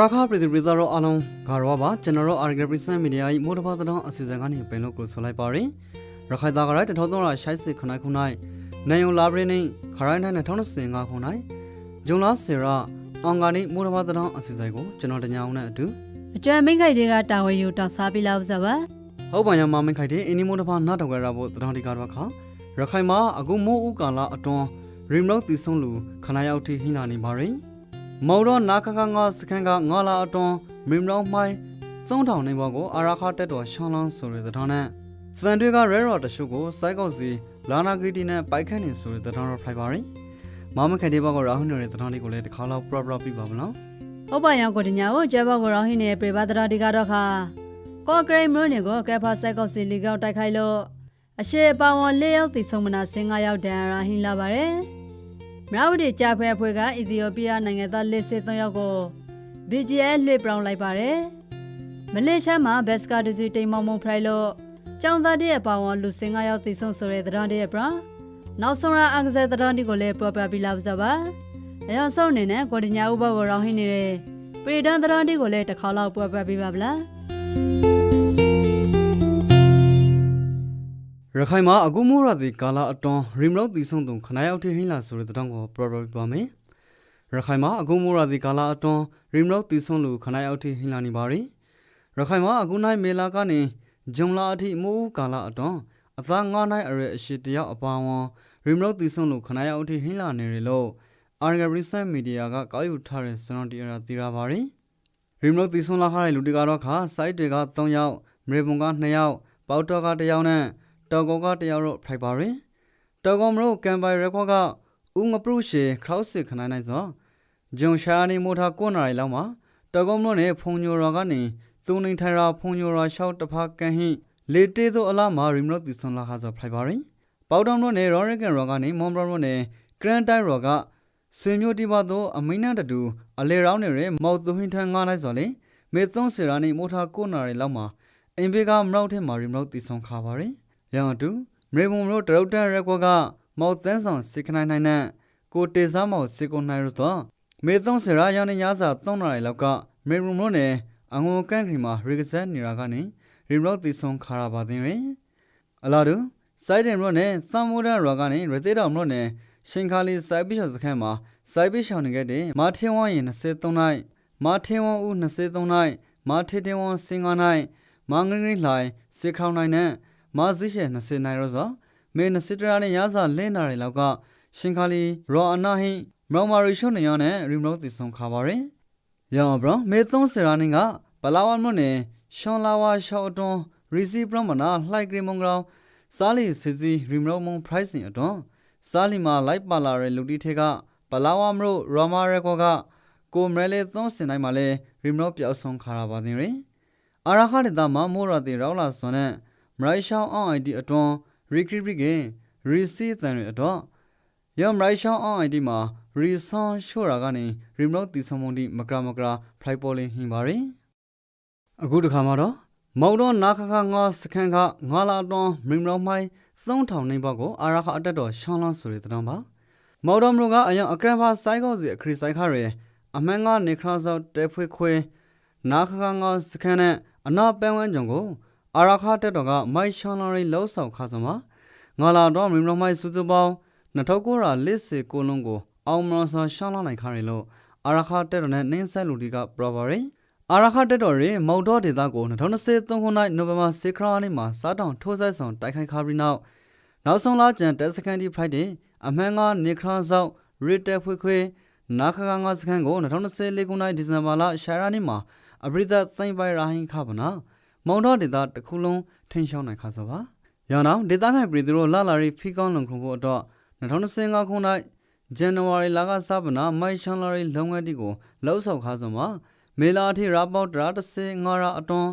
ရခပြည်သူပြည်သားတို့အားလုံးဂါရဝပါကျွန်တော်တို့ Argel Present Media ၏မိုးတပါတောင်အစီအစဉ်ကနေပင်လို့ကိုဆိုလိုက်ပါရယ်ရခိုင်သားကရိုက်1360ခုနိုင်ခုနိုင်နိုင်ယုံလာပရင်းနဲ့ခရိုင်းတိုင်း2025ခုနိုင်ဂျုံလာစေရာအောင်ဂါနိမိုးတပါတောင်အစီအစဉ်ကိုကျွန်တော်တညာအောင်နဲ့အတူအကျွမ်းမိတ်ခိုက်တွေကတာဝန်ယူတောင်းစားပြီးလောက်စပါဟုတ်ပါရမမင်ခိုက်တဲ့အင်းဒီမိုးတပါနားတော်ကြရဖို့တတော်ဒီကတော့ခါရခိုင်မှာအခုမိုးဦးကာလာအတွန်းရီမိုတ်တီဆုံးလူခနာရောက်တီဟိနာနေပါရယ် မော်တော်နာခခငါစကန်ကငါလာအတွန်းမင်မောင်းမိုင်း3000နေဘောကိုအာရာခတက်တော်ရှောင်းလောင်းဆိုတဲ့တတော်နဲ့သန်တွေကရဲရော်တရှုကိုစိုက်ကောက်စီလာနာဂရီတီနဲ့ပိုက်ခတ်နေဆိုတဲ့တတော်တော့ဖိုက်ပါရယ်မမခိုက်တဲ့ဘောကရာဟုနေတဲ့တတော်လေးကိုလည်းတစ်ခါလောက်ပရပရပြပါမလားဟုတ်ပါရောကိုတညာကိုကျဘောကိုရောဟင်းနေပြပါတရာဒီကတော့ခါကော့ဂရိတ်မြို့နယ်ကိုကဲဖာဆက်ကောက်စီလီကောက်တိုက်ခိုက်လို့အရှိအပောင်ဝန်၄ရောက်တိဆုံးမနာ15ရောက်ဒဏ်ရာဟင်းလာပါတယ် မရဝတီကြာဖွဲဖွဲကအီသီယိုးပီးယားနိုင်ငံသား၄3ယောက်ကို BGL လွှဲပြောင်းလိုက်ပါတယ်မလေးရှားမှာဘက်စကာဒစီတိမ်မောင်မုံဖရိုက်လို့ကျောင်းသားတည်းအပောင်ဝန်လူ15ယောက်တိဆုံးဆိုတဲ့သတင်းတည်းပြနောက်ဆုံးရအန်ကစားသတင်းဒီကိုလည်းပေါ်ပြပြီးလာပါစပါအရောဆုံးအနေနဲ့ကိုတညာဥဘောကိုရောင်းဟင်းနေတဲ့ပရိဒန်သရန်ဒီကိုလည်းတစ်ခါလောက်ပွဲပတ်ပေးပါဗလား ရခိုင်မှာအခုမိုးရသည်ကာလာအတွန်းရီမုတ်တီဆုံးသူခနာရောက်ထိဟင်းလာဆိုတဲ့တောင်းကိုပရပရပါမယ်ရခိုင်မှာအခုမိုးရသည်ကာလာအတွန်းရီမုတ်တီဆုံးလူခနာရောက်ထိဟင်းလာနေပါရီရခိုင်မှာအခုနိုင်မေလာကနေဂျုံလာအထိမိုးကာလာအတွန်းအသားငါးနိုင်အရွယ်အရှိတယောက်အပါဝန်ရီမုတ်တီဆုံးလူခနာရောက်ထိဟင်းလာနေရလို့အာဂရီဆန်မီဒီယာကကောက်ယူထားတဲ့စနတီရာတီရာပါရီရီမုတ်တီဆုံးလာခတဲ့လူတွေကတော့ခါစိုက်တွေက3ယောက်မရေပုံက2ယောက်ပေါတော့က1ယောက်နဲ့ တော်ကောကတယောက်တော့ဖိုက်ပါရင်တော်ကောမလို့ကံပိုင်ရက်ခွက်ကဦးငပရုရှေခရောက်စစ်ခနိုင်နိုင်စောဂျုံရှာနေမိုထားကိုနာရီလောက်မှာတော်ကောမလို့နဲ့ဖုန်ညိုရောကနေသူနေထိုင်ရာဖုန်ညိုရာရှောက်တဖာကန်ဟိလေတေးသောအလားမှာရီမလို့တီဆွန်လာခါစောဖိုက်ပါရင်ပေါတောင်တို့နဲ့ရောရကန်ရောကနေမွန်ဘရောတို့နဲ့ဂရန်တိုင်းရောကဆွေမျိုးတိပါသောအမိနတတူအလေရောင်းနေရမောက်သူဟင်းထန်းငားလိုက်စောလေမေသုံးစရာနေမိုထားကိုနာရီလောက်မှာအင်ဘေကမရောက်တဲ့မာရီမလို့တီဆွန်ခါပါရင် ရန်တူမေမုံတို့တရုတ်တန်ရက်ကွက်ကမောက်သန်းဆောင်စစ်ခနိုင်နိုင်နဲ့ကိုတေစားမောက်စစ်ကိုနိုင်ရတော့မေသုံးစရာရောင်းနေညစာသုံးနာရီလောက်ကမေမုံတို့နဲ့အငုံကန့်ခရီမှာရီကဆက်နေရာကနေရီမောက်တီဆုံခါရပါတင်ရယ်အလားတူစိုက်တယ်တို့နဲ့သံမိုးဒန်ရောကနေရသေးတော်တို့နဲ့ရှင်ခါလီစိုက်ပိရှော့စခန်းမှာစိုက်ပိရှော့နေခဲ့တဲ့မာထင်းဝိုင်းရင်23နိုင်မာထင်းဝဦး23နိုင်မာထေတင်းဝစင်9နိုင်မာငင်းငင်းလှိုင်စစ်ခေါင်းနိုင်နဲ့ မာဇိရှေ20နိုင်ရောစောမေ20တရာနဲ့ရစာလင်းနာရီလောက်ကရှင်ခါလီရောအနာဟိမောင်မာရီရှုံနေရနဲ့ရီမလို့တီဆုံခါပါရင်ရောင်ဘရမေ30ရာနေကဘလာဝမလို့နေရှွန်လာဝါရှောက်အတွန်းရီစီပရမနာလှိုက်ကရီမုံကောင်စားလီစီစီရီမလို့မုံ pricing အတွန်းစားလီမှာလိုက်ပါလာတဲ့လူတီထဲကဘလာဝမလို့ရောမာရဲကောကကိုမရလေသုံးစင်တိုင်းမှာလဲရီမလို့ပြောက်ဆုံးခါရပါတင်ရင်အာရခတဲ့တာမှာမိုးရတဲ့ရောက်လာစွန်နဲ့ မရိုင်ရှောင်းအောင် ID အတွန်းရီခရီပရီကရီစီတန်ရတော့ရမရိုင်ရှောင်းအောင် ID မှာရီဆွန်ရှိုရာကနေရီမို့တီဆုံမုန်ဒီမကရာမကရာဖလိုက်ပေါ်လင်းဟင်ပါရီအခုတခါမှာတော့မောင်တော့နာခခငါစခန်းကငါလာတော့မင်းမောင်မိုင်း3000နေဘောက်ကိုအာရခအတက်တော်ရှောင်းလန်းဆိုတဲ့တောင်းပါမောင်တော်မလို့ကအယံအကရန်ဖာစိုက်ကောက်စီအခရီစိုက်ခရဲအမှန်က နေခရဆောက်တဲဖွေခွေနာခခငါစခန်းနဲ့အနာပန်းဝန်းကြုံကို အာရခတက်တော်ကမိုက်ရှောင်းလာရီလောက်ဆောင်ခါစမှာငါလာတော့မင်းမမိုက်စုစုပေါင်း2900ရာလစ်စေကိုလုံးကိုအောင်မလို့ဆောင်းရှောင်းလာနိုင်ခါရီလို့အာရခတက်တော်နဲ့နင်းဆက်လူဒီကပရပါရီအာရခတက်တော်ရီမော်တော်ဒေတာကို2023ခုနှစ်နိုဝင်ဘာ6ခါနေ့မှာစားတောင်ထိုးဆက်ဆောင်တိုက်ခိုက်ခါပြီးနောက်နောက်ဆုံးလာကျန်တက်စကန်ဒီဖရိုက်ဒေအမှန်ကနေခါဆောက်ရစ်တက်ဖွေခွေနာခခငါစကန်ကို2024ခုနှစ်ဒီဇင်ဘာလရှာရာနေ့မှာအပရိသတ်သိမ့်ပိုင်ရာဟင်ခါပနာ မောင်တော်ဒေတာတစ်ခုလုံးထိန်ရှောင်းနိုင်ခါစောပါ။ရောင်အောင်ဒေတာခိုင်ပြည်သူတို့လာလာရီဖီကောင်းလုံခုဖို့အတွက်2025ခုနှစ်ဇန်နဝါရီလကစပနာမိုင်ရှန်လာရီလုံငန်းတီကိုလှုပ်ဆောက်ခါစောမှာမေလာအထိရာပေါတရာတဆေငါရာအတွန်း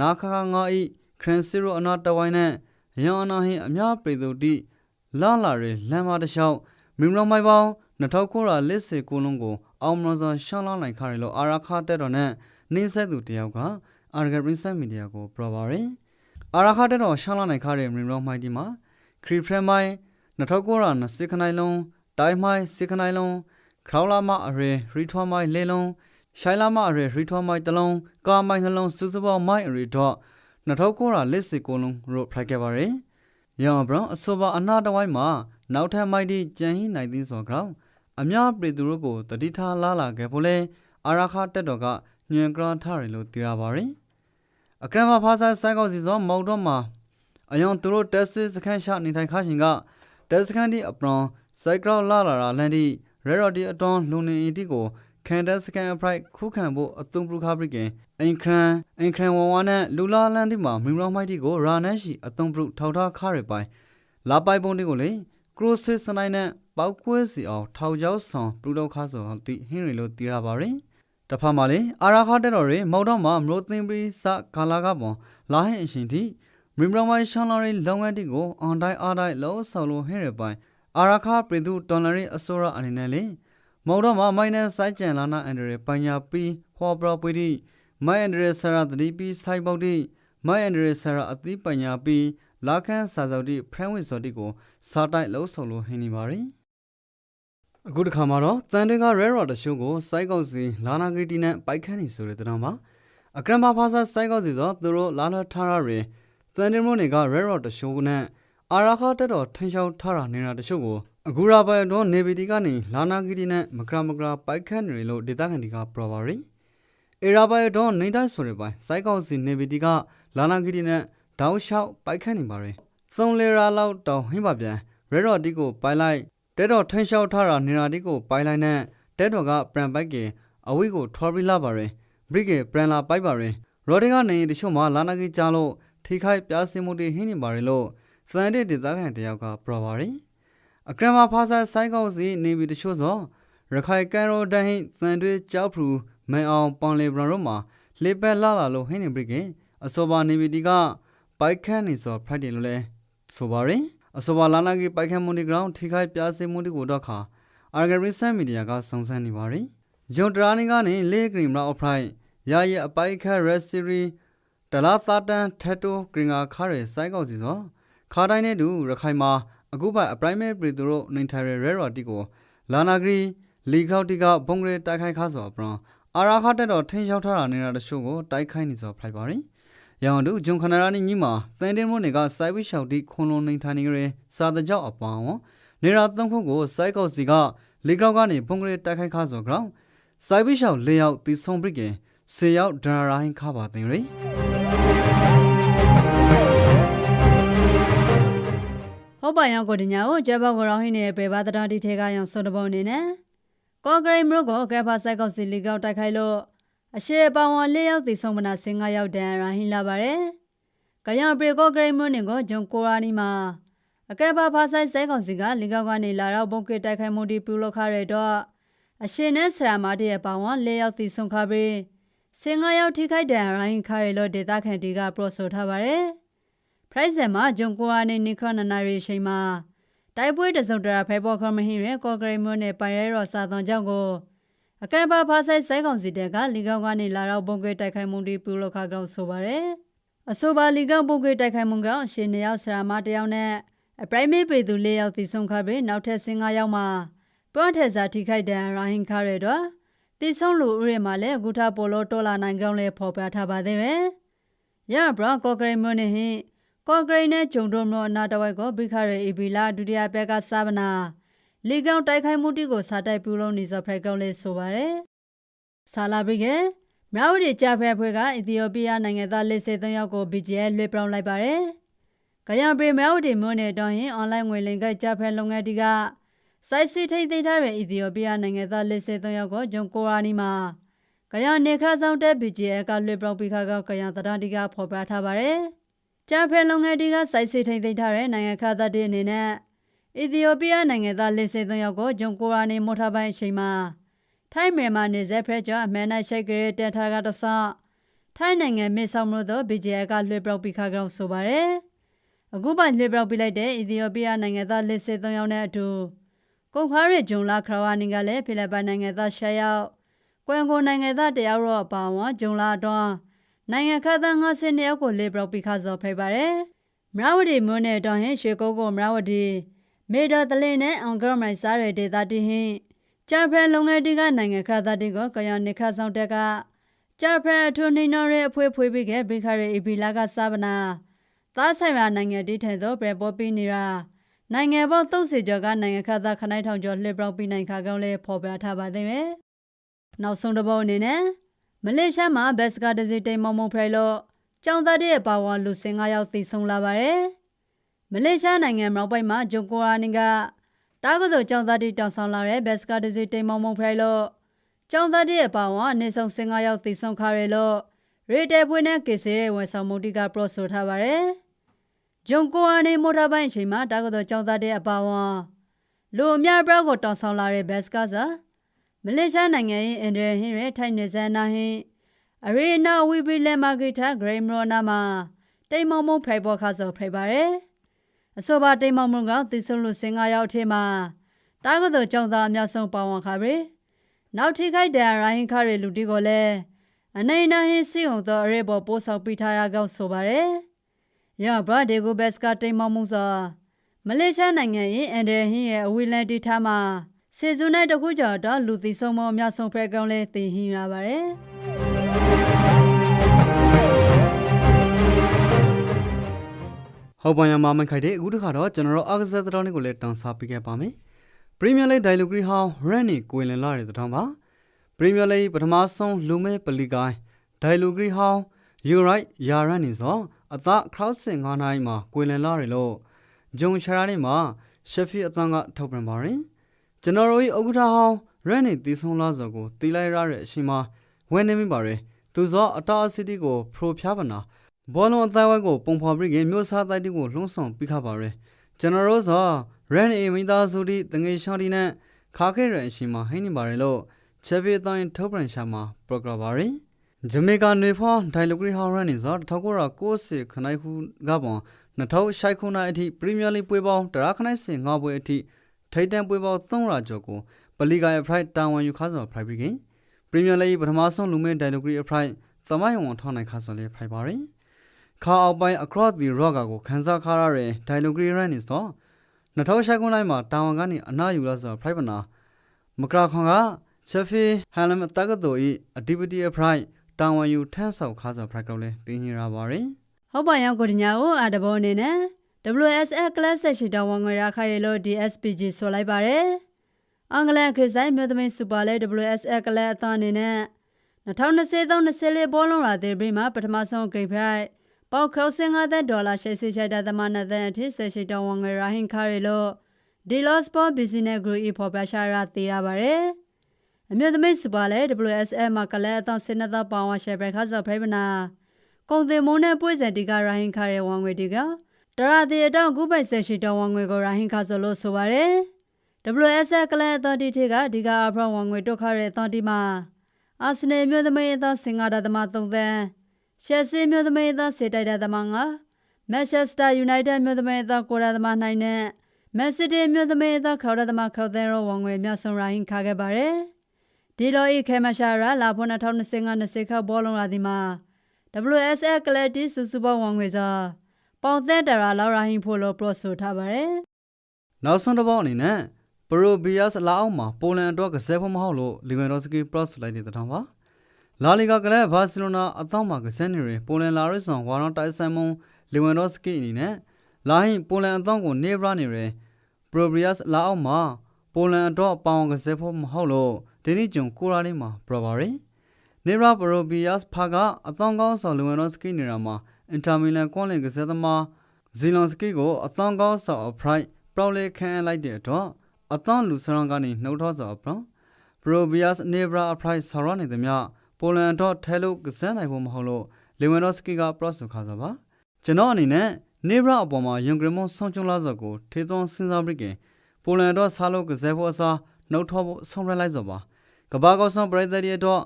နာခခငါဤခရန်စီရိုအနာတဝိုင်းနဲ့ရောင်အနာဟင်အများပြည်သူတိလာလာရီလမ်းမတစ်လျှောက်မင်းမောင်မိုင်ပေါင်း2900ရာလစ်စေကိုလုံးကိုအောင်မလို့စွာရှောင်းလာနိုင်ခါရီလို့အာရခတက်တော်နဲ့နှင်းဆက်သူတယောက်က အာရဂပရင်းဆက်မီဒီယာကိုပရပါရယ်အာရခတဲ့တော့ရှောင်းလာနိုင်ခတဲ့မင်းရောမိုင်းဒီမှာခရီဖရမိုင်း2920ခနိုင်လုံးတိုင်းမိုင်းစစ်ခနိုင်လုံးခေါလာမအရေရီထွားမိုင်းလေလုံးရှိုင်လာမအရေရီထောမိုင်တလုံးကာမိုင်နှလုံးစုစပေါမိုင်အရေတော့2900လက်စစ်ကိုလုံးရိုဖိုက်ခဲ့ပါရယ်။ရောင်ဘရောင်အဆိုပါအနာတဝိုင်းမှာနောက်ထပ်မိုက်တီကြံဟိနိုင်သည်ဆိုကြောင်းအများပြည်သူတို့ကိုတတိထားလာလာခဲ့ဖို့လဲအာရခတက်တော်က ညွန်ကရထားတယ်လို့သိရပါရယ်။အကရမဖာစာစိုက်ကောက်စီစောမောက်တော့မှာအယောင်သူတို့တက်ဆွေစခန်းရှာနေထိုင်ခါရှင်ကတက်စခန်းဒီအပရောင်စိုက်ကောက်လာလာလာလန်ဒီရဲရော်ဒီအတွန်းလူနေအတီကိုကန်တက်စကန်အပရိုက်ခုခံဖို့အသုံးပြုခါပရိကင်အင်ခရန်အင်ခရန်ဝဝနဲ့လူလာလန်ဒီမှာမီရောမိုက်တီကိုရာနန်ရှိအသုံးပြုထောက်ထားခါရပိုင်လာပိုင်ပုံဒီကိုလေကရိုဆွေစနိုင်နဲ့ပောက်ကွဲစီအောင်ထောက်ကြောက်ဆောင်ပြုလုပ်ခါဆိုအောင်တိဟင်းရီလို့တီးရပါရင် တဖာမှလေအာရာခတက်တော်ရေမောက်တော့မှာမလို့သင်ပရီစကာလာကပွန်လာဟင်အရှင်တီမီရောမိုင်ရှန်လာရီလုံငန်းတီကိုအွန်တိုင်းအားတိုင်းလောဆော်လို့ဟင်းရပိုင်အာရာခပြည်သူတော်လရီအစိုးရအနေနဲ့လေမော်တော်မှာမိုင်းနဲ့စိုက်ကြံလာနာအန်ဒရပညာပီဟောပရပွေတီမိုင်းအန်ဒရဆရာတတိပီစိုက်ပေါက်တီမိုင်းအန်ဒရဆရာအတိပညာပီလာခန်းစာစောတိဖရန်ဝစ်စောတိကိုစားတိုက်လှုပ်ဆောင်လို့ဟင်းနေပါရီ အခုတစ်ခါမှာတော့တန်တွေကရဲရော်တရှိုးကိုစိုက်ကောက်စီလာနာဂရီတီနဲ့ပိုက်ခန်းနေဆိုတဲ့တံမှာအကရမဖာစာစိုက်ကောက်စီဆိုသူတို့လာလာထားရရယ်တန်တင်မို့နေကရဲရော်တရှိုးနဲ့အာရာခတက်တော်ထင်းချောက်ထားတာနေတာတချို့ကိုအဂူရာပိုင်တော့နေဗီတီကနေလာနာဂီတီနဲ့မကရမကရာပိုက်ခန့်တွေလို့ဒေတာကန်တီကပရပါရီအေရာပိုင်တော့နေတိုင်းဆိုရပိုင်စိုက်ကောက်စီနေဗီတီကလာနာဂီတီနဲ့တောက်လျှောက်ပိုက်ခန့်နေပါရီသုံးလေရာလောက်တောင်ဟင်းပါပြန်ရဲရော်တီကိုပိုင်လိုက် တဲတော်ထင်းချောက်ထားတာနေတာတီကိုပိုင်လိုက်နဲ့တဲတော်ကပရန်ပိုက်ကင်အဝိကိုထွားပြီးလာပါရီဘရစ်ကပရန်လာပိုက်ပါရီရော်ဒီကနေတချို့မှာလာနာဂီကြားလို့ထိခိုက်ပြားစင်မှုတွေဟင်းနေပါရီလို့သန်တဲ့ဒေသခံတယောက်ကပရပါရီအကရမဖာစာဆိုင်ကောက်စီနေပြီးတချို့သောရခိုင်ကန်ရိုဒန်ဟိသန်တွေကြောက်ဖူမန်အောင်ပေါင်လေဘရန်တို့မှာလေပက်လာလာလို့ဟင်းနေပြီကအစောပါနေပြီးဒီကပိုက်ခန့်နေစောဖရိုက်တယ်လို့လဲဆိုပါရင် အစောပါလာနာကြီးပိုက်ခန့်မွန်ဒီဂရောင်းထိခိုက်ပြားစင်မှုတွေကိုတော့ခါအာဂရီဆန်မီဒီယာကစုံစမ်းနေပါရင်ဂျွန်တရာနီကနေလေဂရီမရာအဖရိုက်ရာရဲ့အပိုက်ခန့်ရက်စီရီဒလာသာတန်ထက်တိုဂရင်ငါခါရဲစိုက်ကောက်စီစောခါတိုင်းနဲ့တူရခိုင်မှာအခုပိုင်အပရိုင်မဲပရီသူတို့နေထိုင်ရရဲရော်တီကိုလာနာဂရီလီခေါတီကဘုံဂရီတိုက်ခိုက်ခါဆိုအပရောအာရာခတက်တော်ထင်းရောက်ထားတာနေတာတချို့ကိုတိုက်ခိုက်နေစောဖိုက်ပါရင် ရောင်တူဂျွန်ခနရာနီညီမှာသန်တင်မို့နေကစိုက်ဝိရှောက်တီခွန်လုံးနေထိုင်နေကြတဲ့စာတကြောက်အပေါင်းနေရာသုံးခုကိုစိုက်ကောက်စီကလီခေါကနေဘုံဂရီတိုက်ခိုက်ခါဆိုကြောင်းစိုက်ဝိရှောက်၄ယောက်တီဆုံးပရစ်ကင်၁၀ယောက်ဒရာရိုင်းခါပါတင်ရီဟုတ်ပါရောကိုတညာကိုကျဘကိုရောဟင်းနေပေပါတတော်တီထဲကရောင်စုံတပုံနေနဲ့ကော့ဂရိတ်မြို့ကိုကဲဖာဆိုင်ကောက်စီလီကောက်တိုက်ခိုက်လို့ အရှိပောင်ဝ၄ယောက်တိဆုံးမနာ15ယောက်တန်ရဟင်းလာပါတယ်။ကရံပရီကော့ဂရိတ်မြို့နယ်ကိုဂျုံကိုရာနီမှာအကဲဖာဖာဆိုင်ဆိုင်ကောက်စီကလီကောက်ကနေလာတော့ဘုံကတိုက်ခိုက်မှုတီပြုလုပ်ခရတဲ့တော့အရှင်နဲ့ဆရာမတရဲ့ပောင်ဝ၄ယောက်တိဆုံးခပြီး15ယောက်ထိခိုက်တဲ့ရဟင်းခရလို့ဒေတာခန်တီကပရိုဆိုထားပါတယ်။ဖရိုက်ဆန်မှာဂျွန်ကိုရာနေနိခနနာရီရှိန်မှာတိုက်ပွဲတစုံတရာဖဲပေါ်ခမဟင်းရဲကော့ဂရိတ်မြို့နယ်ပိုင်ရဲရော်စာသွန်ကြောင့်ကို အကဲပါဖာဆိုင်ဆိုင်ကောင်စီတဲ့ကလီကောင်ကနေလာတော့ဘုံကွေတိုက်ခိုက်မှုတွေပြုလုပ်ခကောင်ဆိုပါရယ်အဆိုပါလီကောင်ဘုံကွေတိုက်ခိုက်မှုကောင်ရှင်နှစ်ယောက်ဆရာမတစ်ယောက်နဲ့အပရိုင်မေပေသူလေးယောက်တည်ဆုံခပြီးနောက်ထပ်15ယောက်မှာပွန်ထက်စာထိခိုက်တဲ့ရာဟင်ခရဲတော့တည်ဆုံလူဥရဲမှာလည်းဂူထာပိုလိုတော်လာနိုင်ကောင်လေးဖော်ပြထားပါသေးတယ်ရဘရကော့ဂရိတ်မြို့နယ်ဟင်ကော့ဂရိတ်နဲ့ဂျုံတို့မြို့အနာတဝိုက်ကိုဘိခရဲအီဘီလာဒုတိယဘက်ကစာဗနာ လီကောင်တိုက်ခိုက်မှုတိကိုစာတိုက်ပြုလုပ်နေစဖရိုက်ကောင်လေးဆိုပါရယ်ဆာလာဘိကေမရဝတီကြဖဲဖွဲ့ကအီသီယိုးပီးယားနိုင်ငံသားလေးစေသုံးယောက်ကို BGL လွှဲပြောင်းလိုက်ပါရယ်ကရံပရီမရဝတီမြို့နယ်တော်ရင်အွန်လိုင်းငွေလိမ်ကကြဖဲလုပ်ငန်းတီကစိုက်စီထိတ်သိမ်းထားတဲ့အီသီယိုးပီးယားနိုင်ငံသားလေးစေသုံးယောက်ကိုဂျုံကိုရာနီမှာကရံနေခါဆောင်တဲ့ BGL ကလွှဲပြောင်းပြီးခါကကရံတရန်တီကဖော်ပြထားပါရယ်ကျန်းဖဲလုပ်ငန်းတွေကစိုက်စစ်ထိန်သိမ်းထားတဲ့နိုင်ငံခါသတ်တဲ့အနေနဲ့ အီသီယိုးပီးယားနိုင်ငံသားလက်စစ်သုံးယောက်ကိုဂျုံကိုရာနေမော်ထားပိုင်းအချိန်မှာထိုင်းမြန်မာနေဇက်ဖရက်ကျော်အမဲနိုင်ရှိတ်ကလေးတက်ထားကတဆထိုင်းနိုင်ငံမြေဆောင်မလို့တော့ BJL ကလွှဲပြောက်ပြီးခါကောင်ဆိုပါရယ်အခုပိုင်လွှဲပြောက်ပြလိုက်တဲ့အီသီယိုးပီးယားနိုင်ငံသားလက်စစ်သုံးယောက်နဲ့အတူကုန်ခါရဂျုံလာခရဝါနီကလည်းဖိလစ်ပိုင်နိုင်ငံသားရှက်ယောက်ကွမ်ကိုနိုင်ငံသားတယောက်တော့အပါအဝင်ဂျုံလာအတွန်းနိုင်ငံခသန်း50ယောက်ကိုလေပရောက်ပြီးခါစော်ဖိပါတယ်။မရဝတီမြို့နယ်တော်ဟင်ရွှေကုန်းကိုမရဝတီ မေတော်တလင်းနဲ့အွန်ဂရမိုင်စားရတဲ့ဒေသတည်ဟင်ဂျာဖရန်လုံငယ်တီကနိုင်ငံခါသားတီကိုကယောင်နေခါဆောင်တက်ကဂျာဖရန်အထွန်းနေနော်ရဲ့အဖွေးဖွေးပြီးခဲ့ဘိခရဲအီပီလာကစားပနာသားဆိုင်ရာနိုင်ငံတီထဲသောပြပေါ်ပြီးနေတာနိုင်ငံပေါင်း30ကျော်ကနိုင်ငံခါသားခနိုင်ထောင်ကျော်လှစ်ပြောင်းပြီးနိုင်ခါကောင်းလဲဖော်ပြထားပါသေးတယ်။နောက်ဆုံးတစ်ပုတ်အနေနဲ့မလေးရှားမှာဘက်စကာတစီတိမ်မုံမုံဖရိုင်လို့ကျောင်းသားတဲ့ပါဝါလူစင်9ယောက်သိဆုံးလာပါတယ်။ မလေးရှားနိုင်ငံမြောက်ပိုင်းမှာဂျွန်ကိုရာနင်ကတားကတော်ကျောင်းသားတီတောင်ဆောင်လာတဲ့ဘက်စကာတစီတိမ်မုံမုံဖရိုင်လို့ကျောင်းသားတဲ့ပါဝါအနေဆုံးစင်9ယောက်သိဆုံးခါရလို့ရေတဲဖွေးနဲ့ကေစီရဲ့ဝန်ဆောင်မှုတီကပရော့ဆိုထားပါတယ်။ဂျွန်ကိုရာနီမိုတာပိုင်းအချိန်မှာတားကတော်ကျောင်းသားတဲ့အပါဝါလူအများပြောက်ကိုတောင်ဆောင်လာတဲ့ဘက်စကာစာမလေးရှားနိုင်ငံရဲ့အင်ဒရဟင်းရဲ့ထိုင်နေစန်နာဟင်းအရီနာဝီဘီလမာဂီတာဂရိမရိုနာမှာတိမ်မုံမုံဖရိုက်ပေါ်ခါဆိုဖရိုက်ပါတယ် အဆိုပါတိမ်မုံမုံကတည်ဆုံလို့စင်၅ရောက်အထက်မှာတားကတော်ကြောင့်သားအများဆုံးပါဝင်ခါပြီနောက်ထိခိုက်တဲ့ရိုင်းခါရလူတီကိုလည်းအနေနာဟင်းစီအောင်တော့အရေးပေါ်ပို့ဆောင်ပေးထားရကောင်းဆိုပါတယ်ရဘရာဒေကိုဘက်စကတိမ်မုံမုံဆိုမလေးရှားနိုင်ငံရဲ့အန်ဒရဟင်းရဲ့အဝီလန်တီထားမှာစေစုနဲ့တခုကျော်တော့လူသိဆုံးမအများဆုံးဖဲကောင်းလဲသိဟင်းရပါတယ် ဟုတ်ပါရမမခိုက်တဲ့အခုတစ်ခါတော့ကျွန်တော်တို့အားကစားသတင်းတွေကိုလည်းတန်းစားပေးခဲ့ပါမယ်ပရီးမီးယားလိဂ်ဒိုင်လူဂရီဟောင်းရန်နီကိုလင်လာတဲ့သတင်းပါပရီးမီးယားလိဂ်ပထမဆုံးလူမဲပလီကိုင်းဒိုင်လူဂရီဟောင်းယူရိုက်ယာရန်နီဆိုအသက်ခရော့စင်9နိုင်မှာကိုလင်လာတယ်လို့ဂျုံရှာရာနေမှာရှက်ဖီအသံကထုတ်ပြန်ပါတယ်ကျွန်တော်တို့၏ဥက္ကဋ္ဌဟောင်းရန်နီတီဆုံးလာစောကိုတီလိုက်ရတဲ့အချိန်မှာဝင်နေမိပါတယ်သူစောအတားအစီတီကိုဖရိုဖျားပနာ ဘောလုံးအတိုင်းဝိုင်းကိုပုံဖော်ပြီးကမြို့စားတိုက်တီကိုလှုံ့ဆော်ပြီးခပါရယ်ကျွန်တော်တို့ဆိုရန်အေမိသားစုတီတငယ်ရှောင်းတီနဲ့ခါခဲရန်အရှိမှာဟင်းနေပါရယ်လို့ချက်ဖီအတိုင်းထုတ်ပြန်ရှာမှာပရိုဂရမ်ပါရယ်ဂျမေကာနေဖောဒိုင်လိုဂရီဟောင်းရန်နေဆို1990ခနိုင်ခုကပွန်2000ရှိုက်ခုနိုင်အထိပရီးမီးယားလိပွဲပေါင်းတရာခနိုင်စင်၅ပွဲအထိထိပ်တန်းပွဲပေါင်း300ကျော်ကိုပလီဂါရဲ့ဖရိုက်တာဝန်ယူခါစော်ဖရိုက်ပြီးကင်ပရီးမီးယားလိပထမဆုံးလူမဲဒိုင်လိုဂရီအဖရိုက်သမိုင်းဝန်ထောင်းနိုင်ခါစော်လေးဖရိုက်ပါရယ် ခါအောက်ပိုင်း across the rock ကိုခန်းစားခါရတဲ့ dialogue run နေဆို2000ခုနှစ်မှာတာဝန်ကနေအနားယူလာဆို private နာမကရာခွန်က Chefi Hallam တက္ကသိုလ်၏အဓိပတိအဖရိုက်တာဝန်ယူထမ်းဆောင်ခါဆို private ကိုလည်းသိနေရပါတယ်ဟုတ်ပါရောကိုတညာကိုအတဘောအနေနဲ့ WSL class section တောင်းဝန်ငွေရခိုင်ရလို့ DSPG ဆိုလိုက်ပါတယ်အင်္ဂလန်ခရစ်ဆိုင်မြို့သမီးစူပါလေ WSL class အသံအနေနဲ့2023-24ဘောလုံးလာတဲ့ပြီးမှာပထမဆုံးဂိမ်းဖရိုက် ပေါက်ခေါစင်5ဒေါ်လာရှိရှိရှိတဲ့သမနတဲ့အထိဆက်ရှိတောင်းဝန်ငွေရဟင်ခါရလို့ဒီလော့စပေါ်ဘီဇနက်ဂရူအဖော်ပြရှာရသေးရပါတယ်အမျိုးသမီးစူပါလေ WSL မှာကလည်းအသံစင်နသပေါင်းဝရှယ်ဘရက်ခါဆိုဖရိုက်မနာကုန်တင်မိုးနဲ့ပွေစံတီကရာဟင်ခါရဲ့ဝန်ငွေတီကတရာတီအတောင်ကုပိုက်ဆက်ရှိတော်ဝန်ငွေကိုရာဟင်ခါဆိုလို့ဆိုပါရယ် WSL ကလန်အသတီထေကဒီကအဖရဝန်ငွေတုတ်ခရဲ့အသတီမှာအာဆနယ်မြို့သမီးအသစင်ကားသမ3သန်း ရှက်ဆီမြို့သမီးအသစေတိုက်တဲ့သမ9မန်ချက်စတာယူနိုက်တက်မြို့သမီးအသကိုရာသမ9နဲ့မန်စီးတီးမြို့သမီးအသခေါ်ရသမခေါ်တဲ့ရောဝန်ငွေမြဆုံရာဟင်ခါခဲ့ပါရယ်ဒီလိုဤခဲမရှာရာလာဖို့2025-20ခါဘောလုံးလာဒီမှာ WSL ကလတီစုစုပေါင်းဝန်ငွေစာပေါင်သက်တရာလောက်ရာဟင်ဖို့လို့ပရော့ဆိုထားပါတယ်နောက်ဆုံးတစ်ပေါက်အနေနဲ့ပရိုဘီယာစ်လာအောင်မှာပိုလန်အတွက်ကစားဖို့မဟုတ်လို့လီဗန်ဒေါစကီပရော့ဆိုလိုက်တဲ့တောင်းပါ လာလီဂါကလပ်ဘာစီလိုနာအတောက်မှာကစားနေရပိုလန်လာရစ်ဆွန်ဝါရောတိုက်ဆိုင်မွန်လီဗန်ဒေါစကီအနေနဲ့လာဟင်ပိုလန်အတောက်ကိုနေဗရာနေရပရိုဘီယာစ်လာအောင်မှာပိုလန်တော့ပေါင်ကစားဖို့မဟုတ်လို့ဒီနေ့ဂျုံကိုရာလေးမှာပရိုဘာရီနေရာပရိုဘီယာစ်ဖာကအတောက်ကောင်းဆောင်လီဗန်ဒေါစကီနေရာမှာအင်တာမီလန်ကွန်လင်ကစားသမားဇီလွန်စကီကိုအတောက်ကောင်းဆောင်အဖရိုက်ပရောလေခန့်လိုက်တဲ့တော့အသွန်လူစရန်ကနေနှုတ်ထောစောပရပရိုဘီယာစ်နေဗရာအဖရိုက်ဆာရနေသည်မြ ပိုလန်တော့ထဲလို့ကစားနိုင်ဖို့မဟုတ်လို့လေဝင်ဒေါစကီကပရော့ဆူခါစားပါကျွန်တော်အနေနဲ့နေဗရာအပေါ်မှာယွန်ဂရမွန်ဆွန်ချုံလာစောကိုထေသွန်စဉ်းစားပြီးကင်ပိုလန်တော့ဆာလို့ကစားဖို့အစားနှုတ်ထောဖို့ဆုံးရလိုက်စောပါကဘာကောဆောင်ပရိသတ်ရဲ့တော့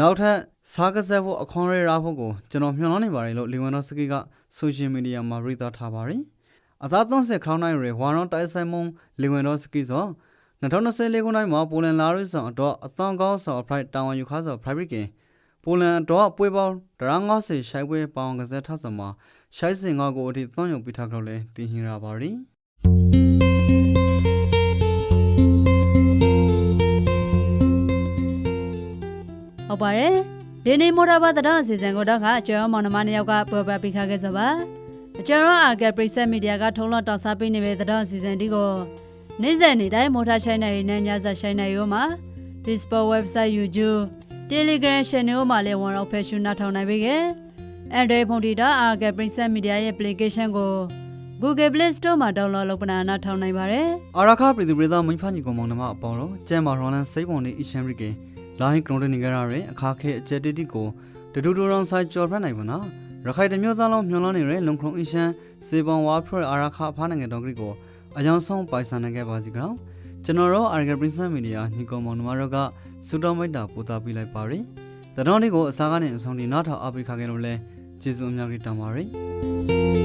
နောက်ထပ်စားကစားဖို့အခွန်ရရဖို့ကိုကျွန်တော်မျှော်လင့်နေပါတယ်လို့လေဝင်ဒေါစကီကဆိုရှယ်မီဒီယာမှာရေးသားထားပါတယ်အသား30ခရောင်းနိုင်ရဝါရွန်တိုက်ဆိုင်မုံလီဝင်ဒေါစကီဆို 2024ခုနှစ်မှာပိုလန်လာရုဆောင်တော့အသောကောင်းဆောင်ဖရိုက်တာဝန်ယူခါဆောင်ဖရိုက်ဘရစ်ကင်ပိုလန်တော့ပွဲပေါင်းဒရ90ရှိုက်ပွဲပေါင်းကစားထဆမှာရှိုက်စင်ငါကိုအထိသွန်ယူပြထားကြလို့လဲတင်ဟင်ရပါရီဟုတ်ပါတယ်ဒီနေ့မော်တော်ဘာတတော်အစီအစဉ်ကိုတော့ခအကျော်မောင်နှမနှစ်ယောက်ကပေါ်ပပေးခခဲ့စပါအကျော်ရောအာကပရိဆက်မီဒီယာကထုံးလော့တော်စားပေးနေတဲ့တတော်အစီအစဉ်ဒီကို နေ့စဉ်နေ့တိုင်းမော်တော်ချိုင်းနယ်နဲ့ညဇက်ချိုင်းနယ်ရောမှာ Facebook website YouTube Telegram channel မှာလည်းဝန်တော့ဖက်ရှင်နာထောင်နိုင်ပြီက Android ဖုန်းတီတာအာကပရိဆက်မီဒီယာရဲ့ application ကို Google Play Store မှာ download လုပ်ပနာနာထောင်နိုင်ပါတယ်အာရခပြည်သူပြည်သားမိဖညီကောင်မောင်နှမအပေါင်းတော့ကျဲမာရောလန်စိတ်ပုံနေအရှမ်းရိကေလိုင်းကရုံးနေကြရတဲ့အခါခဲအကျက်တီတီကိုတတူတူရောင်ဆိုင်ကြော်ဖက်နိုင်ပါနာရခိုင်တမျိုးသားလုံးမျောလုံးနေတဲ့လုံခုံအရှမ်းစေပုံဝါဖရအာရခဖားနိုင်ငံတော်ကလေးကို အယောင်ဆုံးပိုင်ဆိုင်နိုင်ခဲ့ပါစီကောင်ကျွန်တော်တို့အာရဂပရိစမီဒီယာညီကောင်မောင်နှမတို့ကစူတော်မိတ်တာပို့တာပေးလိုက်ပါရယ်တတော်လေးကိုအစားကနေအဆုံးထိနောက်ထောင်အပိခါခဲ့လို့လဲကျေးဇူးအများကြီးတောင်းပါရယ်